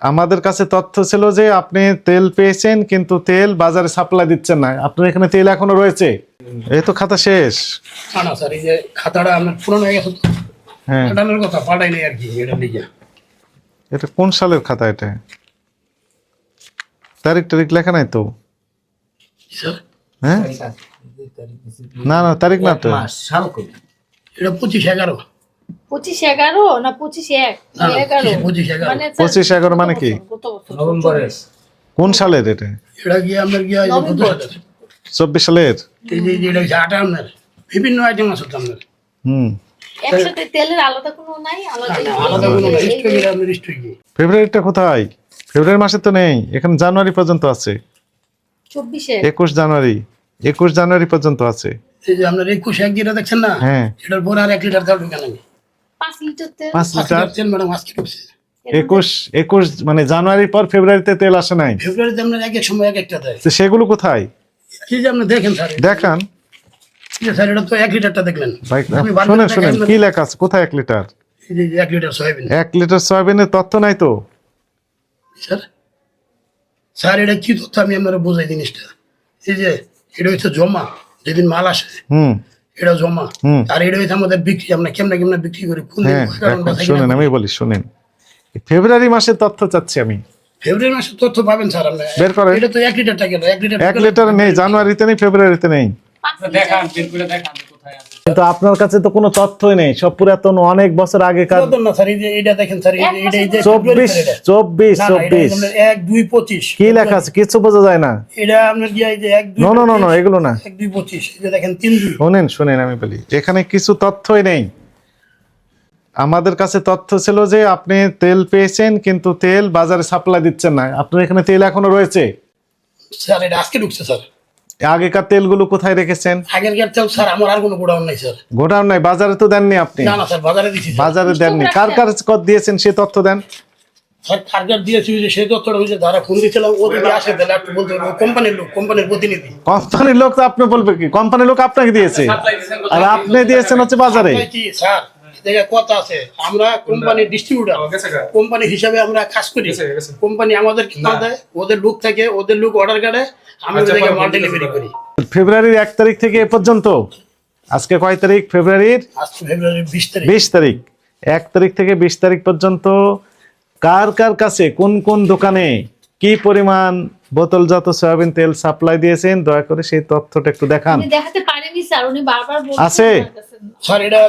আমাদের কাছে তথ্য ছিল যে আপনি তেল পেয়েছেন কিন্তু তেল বাজারে সাপ্লাই দিচ্ছেন না। আপনার এখানে তেল এখনও রয়েছে? এই তো খাতা শেষ। না না স্যার এই যে খাতাটা আপনার পুরনো হয়ে গেছে। হ্যাঁ। কথা পাঠাই নাই আর কি এটা লিখে। এটা কোন সালের খাতা এটা? তারিখ টারিখ লেখা নাই তো? হ্যাঁ? না না তারিখ না তো। এটা পঁচিশ এগারো। পঁচিশ এগারো না পঁচিশ এক? না, না, এগারো। পঁচিশ এগারো। মানে এগারো মানে কি? নভেম্বরের। কোন সালের এটা? এটা গিয়ে আপনার গিয়ে? চব্বিশ সালের? বিভিন্ন আইটেম আছে আপনার হুম। একসাথে তেলের আলাদা কোনো নাই? আলাদা কোনো ফেব্রুয়ারিটা কোথায়? ফেব্রুয়ারি মাসে তো নেই। এখানে জানুয়ারি পর্যন্ত আছে। চব্বিশে? একুশ জানুয়ারি। একুশ জানুয়ারি পর্যন্ত আছে। এই যে আপনার একুশ এক যেটা দেখছেন না? হ্যাঁ। এটার পরে আর এক লিটার তেল ঢুকে নাকি পাঁচ লিটার তেল। পাঁচ পাঁচ লিটার? লিটার ম্যাডাম আজকে ঢুকছে একুশ একুশ মানে জানুয়ারির পর ফেব্রুয়ারিতে তেল আসে নাই। ফেব্রুয়ারিতে আপনার এক এক সময় এক একটা দেয়। তো সেগুলো কোথায়? এই যে আপনি দেখেন স্যার দেখান। স্যার এটা তো এক লিটারটা দেখলেন। ভাই আমি বারবার শুনেন শুনেন কি লেখা আছে? কোথায় এক লিটার? এক সয়াবিন। এক লিটার সয়াবিনের তথ্য নাই তো? স্যার স্যার এটা কি তথ্য আমি আপনারা বোঝাই জিনিসটা? এই যে এটা হচ্ছে জমা যেদিন মাল আসে। হুম। এটা জমা। হুম। আর এটা হচ্ছে আমাদের বিক্রি আমরা কেমনে কেমনে বিক্রি করি কোন হ্যাঁ শুনেন আমি বলি শুনেন। ফেব্রুয়ারি মাসে তথ্য চাচ্ছি আমি। ফেব্রুয়ারি মাসে তথ্য পাবেন স্যার আপনি। বের করেন। এটা তো এক লিটার টাকা এক লিটার এক লিটার নেই জানুয়ারিতে নেই ফেব্রুয়ারিতে নেই। দেখান বের করে দেখান। কিন্তু আপনার কাছে তো কোনো তথ্যই নেই। সব পুরাতন অনেক বছর আগেকার পুরাতন না স্যার এই যে এটা দেখেন স্যার এটা চব্বিশ এটা। চব্বিশ না, এটা চব্বিশ। আপনার এক দুই পঁচিশ। কি লেখা আছে? কিছু বোঝা যায় না। এটা আপনার গিয়ে এই যে এক দুই নো নো নো নো এগুলো না। এক দুই পঁচিশ। এই যে দেখেন তিন দুই। শোনেন শোনেন আমি বলি এখানে কিছু তথ্যই নেই। আমাদের কাছে তথ্য ছিল যে আপনি তেল পেয়েছেন কিন্তু তেল বাজারে সাপ্লাই দিচ্ছেন না। আপনার এখানে তেল এখনও রয়েছে? স্যার এটা আজকে ঢুকছে স্যার। আগেকার তেলগুলো কোথায় রেখেছেন? গেট তেল স্যার আমার আর কোনো গোডাউন নাই স্যার। গোডাউন নাই বাজারে তো দেননি আপনি? না না স্যার বাজারে দিছি বাজারে দেননি। কার কার কত দিয়েছেন সে তথ্য দেন? স্যার টার্গেট দিয়েছি যে সেই তথ্যটা হয়েছে যারা ফোন দিয়েছিলাম ও যদি আসে তাহলে একটু বলতে কোম্পানির লোক কোম্পানির প্রতিনিধি। কোম্পানির লোক তো আপনি বলবে কি? কোম্পানির লোক আপনাকে দিয়েছে? আর আপনি দিয়েছেন হচ্ছে বাজারে? কি স্যার? দেখে কথা আছে। আমরা কোম্পানির ডিস্ট্রিবিউটার কোম্পানি হিসাবে আমরা কাজ করি। কোম্পানি আমাদের কি দেয়? ওদের লোক থাকে ওদের লোক অর্ডার কাটে আমি আচ্ছা, ওদেরকে মাল ডেলিভারি করি। ফেব্রুয়ারির এক তারিখ থেকে এ পর্যন্ত? আজকে কয় তারিখ? ফেব্রুয়ারির? বিশ তারিখ। এক তারিখ থেকে বিশ তারিখ পর্যন্ত কার কার কাছে কোন কোন দোকানে কি পরিমাণ বোতলজাত সয়াবিন তেল সাপ্লাই দিয়েছেন? দয়া করে সেই তথ্যটা একটু দেখান। দেখাতে পারেনি স্যার উনি বারবার বলছেন আছে? স্যার এটা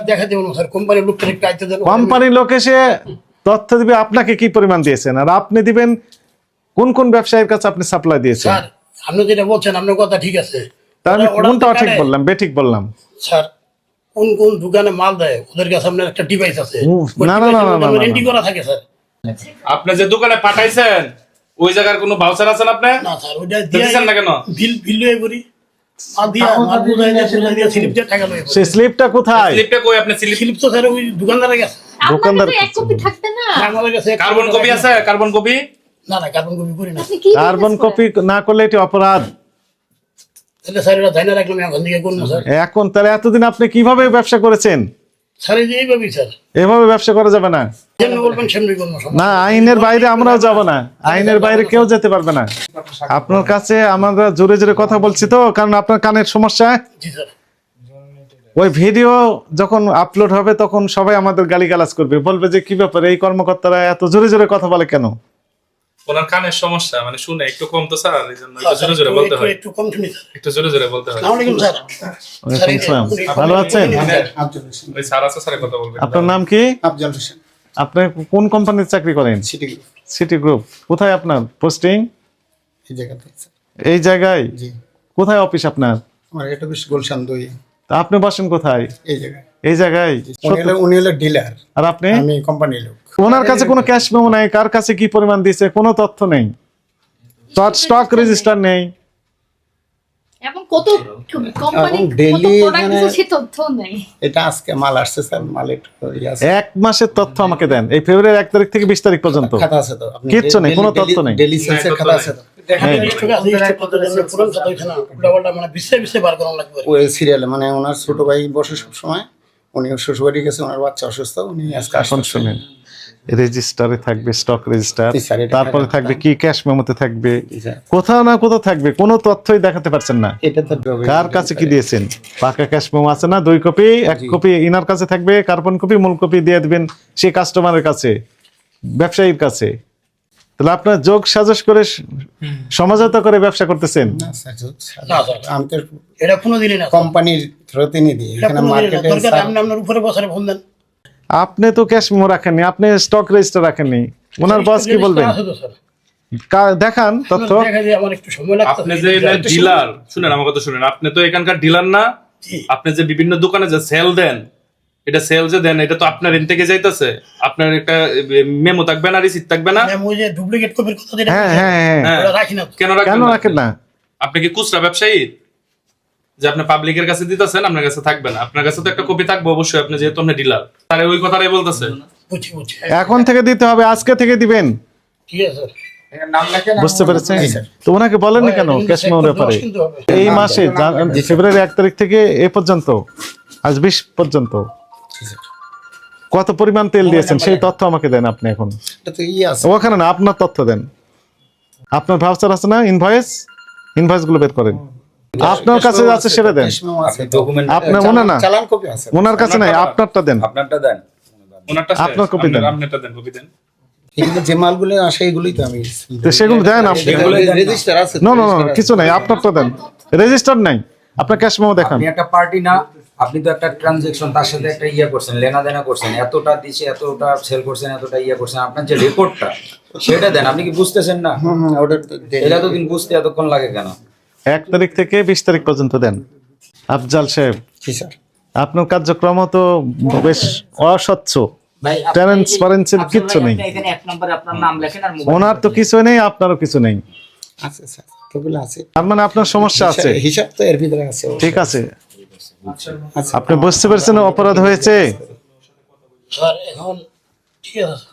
স্যার কোম্পানির আইতে দেন। কোম্পানির লোক এসে তথ্য দিবে আপনাকে কি পরিমাণ দিয়েছেন? আর আপনি দিবেন কোন কোন ব্যবসায়ীর কাছে আপনি সাপ্লাই দিয়েছেন? স্যার আপনি যেটা বলছেন আপনার কথা ঠিক আছে। তা আমি ওরা- ওরা কোনটা ঠিক বললাম? বেঠিক বললাম। স্যার কোন কোন দোকানে মাল দেয়? ওদের কাছে আপনার একটা ডিভাইস আছে। না, না, না, না, করা থাকে স্যার। আপনি যে দোকানে পাঠাইছেন ওই জায়গার কোনো ভাউচার আছে না আপনি না স্যার ওইটা দিছেন না কেন? বিল বিল লয়ে করি। স্লিপটা কোথায় স্লিপটা কই? আপনি স্লিপ তো স্যার ওই দোকানদার এক কপি থাকতে না। আমাদের কাছে কার্বন কপি আছে? কার্বন কপি না না কার্বন কপি করি না। কার্বন কপি না করলে এটি অপরাধ। এখন তাহলে এতদিন আপনি কীভাবে ব্যবসা করেছেন? স্যার এই এইভাবেই স্যার। এভাবে ব্যবসা করা যাবে না। যেমনি বলবেন সেমনি করব না আইনের বাইরে আমরাও যাব না। আইনের বাইরে কেউ যেতে পারবে না। আপনার কাছে আমরা জোরে জোরে কথা বলছি তো কারণ আপনার কানের সমস্যা। জি স্যার। ওই ভিডিও যখন আপলোড হবে তখন সবাই আমাদের গালিগালাজ করবে। বলবে যে কি ব্যাপারে? এই কর্মকর্তারা এত জোরে জোরে কথা বলে কেন? ওনার কানের সমস্যা মানে শুনে একটু কম তো স্যার এই জন্য একটু জোরে জোরে বলতে হয়। একটু কম শুনি একটু জোরে জোরে বলতে হয়। আসসালামু আলাইকুম স্যার। ভালো আছেন? ওই স্যার আছে স্যারে কথা বলবেন। আপনার নাম কি? আফজল হোসেন। আপনি কোন কোম্পানির চাকরি করেন? সিটি গ্রুপ সিটি গ্রুপ কোথায় আপনার? পোস্টিং এই জায়গাতে এই জায়গায়? জি। কোথায় অফিস আপনার? আমার এটা বেশ গুলশান দুই। তা আপনি বসেন কোথায়? এই জায়গায়। এই জায়গায় উনি হলো ডিলার আর আপনি আমি কোম্পানির লোক ওনার কাছে কোনো ক্যাশ মেমো নাই কার কাছে কি পরিমাণ দিয়েছে কোনো তথ্য নেই স্টক রেজিস্টার নেই এবং কত কোম্পানি সে তথ্য নেই এটা আজকে মাল আসছে স্যার মাল একটু ইয়ে আছে এক মাসের তথ্য আমাকে দেন এই ফেব্রুয়ারি এক তারিখ থেকে বিশ তারিখ পর্যন্ত খাতা আছে তো কিচ্ছু নেই, কোনো তথ্য নেই। ডেলি সেলসের খাতা আছে তো হ্যাঁ। মানে ওই সিরিয়ালে মানে ওনার ছোট ভাই বসে সব সময় উনি শ্বশুরবাড়ি গেছে ওনার বাচ্চা অসুস্থ উনি আজকে আসছেন শুনেন রেজিস্টারে থাকবে স্টক রেজিস্টার তারপরে থাকবে। কি ক্যাশ মেমোতে থাকবে কোথাও না কোথাও থাকবে কোনো তথ্যই দেখাতে পারছেন না। কার কাছে কি দিয়েছেন? পাকা ক্যাশ মেমো আছে না? দুই কপি এক কপি ইনার কাছে থাকবে কার্বন কপি মূল কপি দিয়ে দিবেন সেই কাস্টমারের কাছে ব্যবসায়ীর কাছে। তাহলে আপনার যোগ সাজস করে স- সমঝোতা করে ব্যবসা করতেছেন। না স্যার, স্যার, না, স্যার। আমি তো এটা কোনোদিনই না কোম্পানির এখানে মার্কেটে আপনি আপনার উপরে বছরে ফোন দেন। আপনি তো ক্যাশ মেমো রাখেননি আপনি স্টক রেজিস্টার রাখেননি। ওনার বস কি বলবেন? দেখান তথ্য। আপনি যে ডিলার শুনেন আমার কথা শুনেন আপনি তো এখানকার ডিলার না আপনি যে বিভিন্ন দোকানে যে সেল দেন এটা সেল যে দেন এটা তো আপনার এন থেকে যাইতেছে। আপনার একটা মেমো থাকবে না রিসিট থাকবে না। ম্যাম যে ডুপ্লিকেট কপির কথা হ্যাঁ হ্যাঁ হ্যাঁ হ্যাঁ। ওটা রাখি না তো। কেন কেন রাখেন না? আপনি কি খুচরা ব্যবসায়ী? যে আপনি পাবলিকের কাছে দিতেছেন আপনার কাছে থাকবে না। আপনার কাছে তো একটা কপি থাকবে অবশ্যই আপনি যেহেতু আপনি ডিলার তারে ওই কথাটাই বলতেছে। এখন থেকে দিতে হবে আজকে থেকে দিবেন। ঠিক আছে স্যার। বুঝতে পেরেছেন? তো ওনাকে বলেননি কেন? ব্যাপারে? এই মাসে ফেব্রুয়ারি এক তারিখ থেকে এ পর্যন্ত আজ বিশ পর্যন্ত। কত পরিমাণ তেল দিয়েছেন? সেই তথ্য আমাকে দেন আপনি এখন। এটা তো ইয়ে আছে। ওখানে না আপনার তথ্য দেন। আপনার ভাউচার আছে না ইনভয়েস ইনভয়েসগুলো বের করেন। আপনার কাছে আছে সেটা দেন। আপনার মনে না চালান কপি আছে। ওনার কাছে নাই আপনারটা দেন। আপনারটা দেন। ওনারটা আপনার copy দেন। আপনারটা দেন কপি দেন। এগুলো যে মালগুলো আসে এগুলোই তো আমি সেগুলো দেন আপনি। রেজিস্টার আছে নো নো নো কিছু নাই আপনারটা দেন। রেজিস্টার নাই আপনার ক্যাশ মেমো দেখান। একটা পার্টি না আপনি তো একটা ট্রানজেকশন তার সাথে একটা ইয়ে করছেন লেনাদেনা করছেন এতটা দিছে এতটা সেল করছেন এতটা ইয়ে করছেন আপনার যে রেকর্ডটা সেটা দেন আপনি কি বুঝতেছেন না? হুম হুম ওটা তো এটা তো দিন বুঝতে এতক্ষণ লাগে কেন? এক তারিখ থেকে বিশ তারিখ পর্যন্ত দেন। আফজাল সাহেব স্যার। আপনার কার্যক্রম তো বেশ অস্বচ্ছ। ট্রান্সপারেন্সির কিচ্ছু নেই। ওনার তো কিছু নেই আপনারও কিছু নেই। আছে স্যার আছে। তার মানে আপনার সমস্যা আছে? হিসাব- হিসাব তো এর ভিতরে আছে ঠিক আছে। আচ্ছা। আপনি বুঝতে পারছেন অপরাধ হয়েছে? স্যার এখন ঠিক আছে?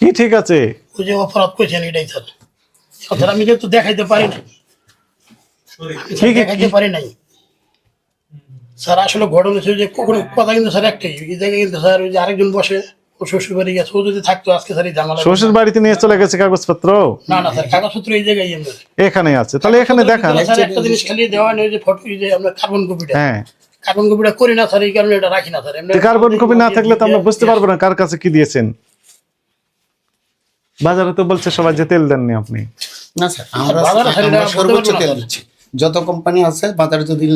কি ঠিক আছে? ওই যে অপরাধ করেছেন এটাই স্যার আমি যেহেতু দেখাইতে পারি না। পারি নাই। স্যার আসলে ঘটনা হচ্ছে যে কোনো কথা কিন্তু স্যার একটাই। এই জায়গায় কিন্তু স্যার ওই যে আরেকজন বসে ও শ্বশুর বাড়ি গেছে। ও যদি থাকতো আজকে স্যার ঝামেলা শ্বশুর বাড়িতে নিয়ে চলে গেছে কাগজপত্র? না না স্যার কাগজপত্র এই জায়গায় আমরা এখানে আছে। তাহলে এখানে দেখান। স্যার একটা জিনিস খালি দেওয়া নেই যে ফটো যে আমরা কার্বন কপিটা হ্যাঁ। কার্বন কপিটা করি না স্যার এই কারণে এটা রাখি না স্যার। এমনি- কার্বন কপি না থাকলে তো আমরা বুঝতে পারব না কার কাছে কি দিয়েছেন। বাজারে তো বলছে সবাই যে তেল দেননি আপনি। না স্যার আমরা সর্বোচ্চ তেল দিচ্ছি। যত কোম্পানি আছে বাজারে যদি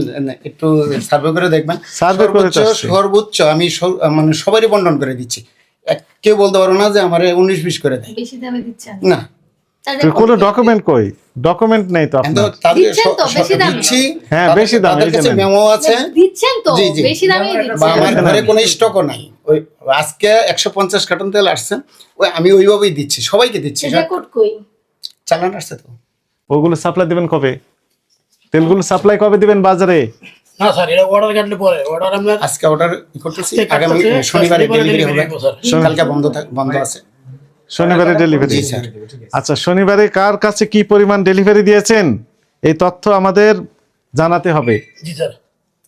একটু সার্ভে করে দেখবেন Survey করে সর্বোচ্চ সর্বোচ্চ আমি মানে সবারই বন্টন করে দিচ্ছি। এক- কেউ বলতে পারো না যে আমার উনিশ বিশ করে দেয়। বেশি দামে দিচ্ছেন না। কোনো ডকুমেন্ট কই? ডকুমেন্ট নেই তো আপনার। দিচ্ছেন তো, বেশি দামে। হ্যাঁ, বেশি দামে, তাদের কাছে মেমো আছে। দিচ্ছেন তো জি, জি। বেশি দামেই দিচ্ছেন। আমার ঘরে কোনো স্টকও নাই। ওই আজকে একশো পঞ্চাশ কার্টন তেল আসছে। ওই আমি ওইভাবেই দিচ্ছি সবাইকে দিচ্ছি। রেকর্ড কই? চালান আসছে তো। ওগুলো সাপ্লাই দিবেন কবে? তেলগুলো সাপ্লাই কবে দিবেন বাজারে? না স্যার এটা অর্ডার কাটলে পরে। অর্ডার আমরা আজকে অর্ডার করতেছি। আগামী শনিবারে শনিবারে ডেলিভারি হবে delivery হবে, স্যার। কালকে বন্ধ বন্ধ আছে। শনিবারে ডেলিভারি আচ্ছা শনিবারে কার কাছে কি পরিমাণ ডেলিভারি দিয়েছেন? এই তথ্য আমাদের জানাতে হবে। জি স্যার।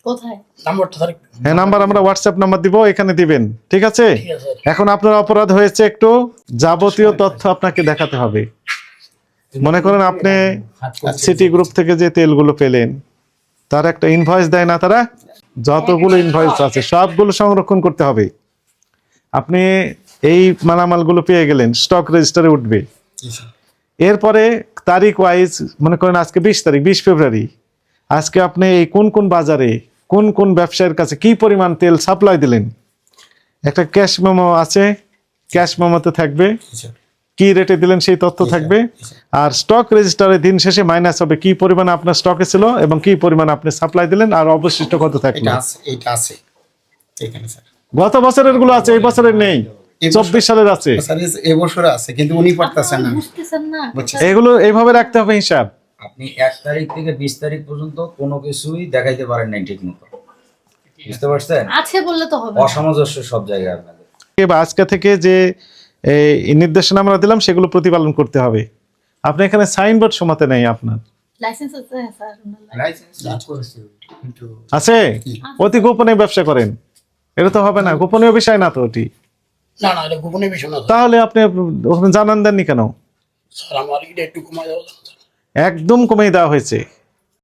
কোথায়? নাম্বারটা স্যার। একটু- হ্যাঁ নাম্বার আমরা হোয়াটসঅ্যাপ নাম্বার দিব এখানে দিবেন। ঠিক আছে? এখন আপনার অপরাধ হয়েছে একটু যাবতীয় তথ্য আপনাকে দেখাতে হবে। মনে করেন আপনি সিটি গ্রুপ থেকে যে তেলগুলো পেলেন, তার একটা ইনভয়েস দেয় না তারা? যতগুলো ইনভয়েস আছে, সবগুলো সংরক্ষণ করতে হবে। আপনি এই মালামালগুলো পেয়ে গেলেন স্টক রেজিস্টারে উঠবে। এরপরে তারিখ ওয়াইজ মনে করেন আজকে বিশ তারিখ, বিশ ফেব্রুয়ারি, আজকে আপনি এই কোন কোন বাজারে, কোন কোন ব্যবসায়ীর কাছে কি পরিমাণ তেল সাপ্লাই দিলেন? একটা ক্যাশ মেমো আছে ক্যাশ মেমোতে থাকবে। কি রেটে দিলেন সেই তথ্য থাকবে। আর স্টক রেজিস্টারে দিন শেষে মাইনাস হবে। কি পরিমাণ আপনার স্টকে ছিল এবং কি পরিমাণ আপনি সাপ্লাই দিলেন আর অবশিষ্ট কত থাকল? এটা আছে এখানে স্যার। গত বছরেরগুলো আছে এই বছরের নেই। চব্বিশ সালের আছে। স্যার আছে কিন্তু উনি পারতেছেন না। বুঝতেছেন না। বুঝছি। এগুলো এইভাবে রাখতে হবে হিসাব। আপনি এক তারিখ থেকে বিশ তারিখ পর্যন্ত কোনো কিছুই দেখাইতে পারেন নাই ঠিক মতো। বুঝতে পারছেন? আছে বললে তো হবে অসামঞ্জস্য সব জায়গায় আপনাদের। আজকে থেকে যে এই নির্দেশনা আমরা দিলাম সেগুলো প্রতিপালন করতে হবে। আপনি এখানে সাইনবোর্ড সমাতে নেই আপনার। লাইসেন্স আছে অতি গোপনে ব্যবসা করেন। এটা তো হবে না গোপনীয় বিষয় না তো ওটি না না এটা গোপনীয় বিষয় না স্যার। তাহলে আপনি জানান দেননি কেন। একদম কমিয়ে দেওয়া হয়েছে।